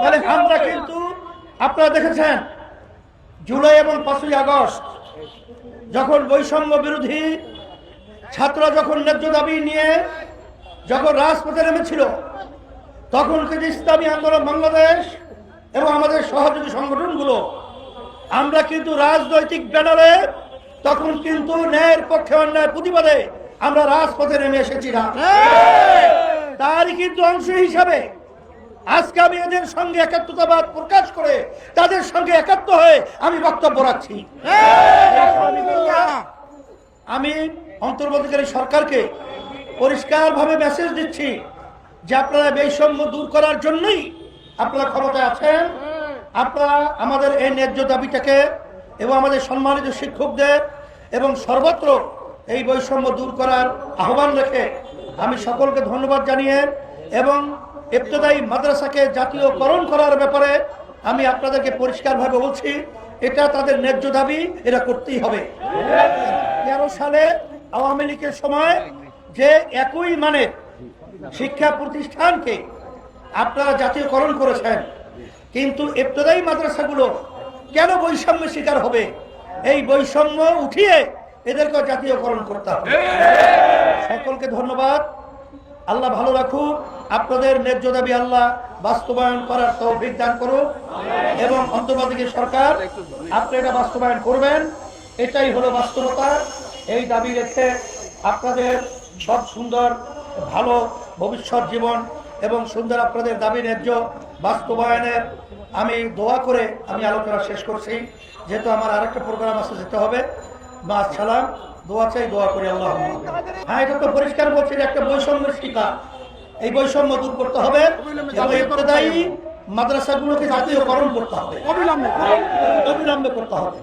তাহলে আমরা কিন্তু আপনারা দেখেছেন জুলাই এবং পাঁচই আগস্ট যখন বৈষম্য বিরোধী ছাত্ররা যখন ন্যায্য দাবি নিয়ে যখন রাজপথে নেমেছিল তখন কিন্তু ইসলামী আন্দোলন বাংলাদেশ এবং আমাদের সহযোগী সংগঠনগুলো আমরা কিন্তু রাজনৈতিক ব্যানারে তখন কিন্তু ন্যায়ের পক্ষে অন্যায় প্রতিবাদে আমরা রাজপথে নেমে এসেছি না। তারই কিন্তু অংশ হিসাবে আজকে আমি এদের সঙ্গে একাত্মতাবাদ প্রকাশ করে তাদের সঙ্গে একাত্ম হয়ে আমি বক্তব্য রাখছি। আমি অন্তর্বর্তীকারী সরকারকে পরিষ্কারভাবে মেসেজ দিচ্ছি যে আপনারা বৈষম্য দূর করার জন্যই আপনারা ক্ষমতায় আছেন। আপনারা আমাদের এই ন্যায্য দাবিটাকে এবং আমাদের সম্মানিত শিক্ষকদের এবং সর্বত্র এই বৈষম্য দূর করার আহ্বান রেখে আমি সকলকে ধন্যবাদ জানিয়ে এবং ইবতদায়ী মাদ্রাসাকে জাতীয়করণ করার ব্যাপারে আমি আপনাদেরকে পরিষ্কারভাবে বলছি, এটা তাদের ন্যায্য দাবি, এটা করতেই হবে। তেরো সালে আওয়ামী লীগের সময় যে একই মানের শিক্ষা প্রতিষ্ঠানকে আপনারা জাতীয়করণ করেছেন, কিন্তু ইবতদায়ী মাদ্রাসাগুলো কেন বৈষম্যের শিকার হবে? এই বৈষম্য উঠিয়ে এদেরকে জাতীয়করণ করতে হবে। সকলকে ধন্যবাদ। আল্লাহ ভালো রাখুক, আপনাদের ন্যায্য দাবি আল্লাহ বাস্তবায়ন করার তৌফিক দান করুক এবং অন্তর্বাদী সরকার, আপনি এটা বাস্তবায়ন করবেন, এটাই হলো বাস্তবতা, এই দাবি রেখে আপনাদের সব সুন্দর, ভালো ভবিষ্যৎ জীবন এবং সুন্দর আপনাদের দাবি ন্যায্য বাস্তবায়নের আমি দোয়া করে আমি আলোচনা শেষ করছি, যেহেতু আমার আরেকটা প্রোগ্রাম আছে যেতে হবে মা সালাম দোয়া চাই দোয়া করি আল্লাহ হ্যাঁ এটা তো পরিষ্কার বলছে যে একটা বৈষম্যের শিকার। এই বৈষম্য দূর করতে হবে মাদ্রাসাগুলোকে জাতীয়করণ করতে হবে। অবিলম্বে। অবিলম্বে করতে হবে।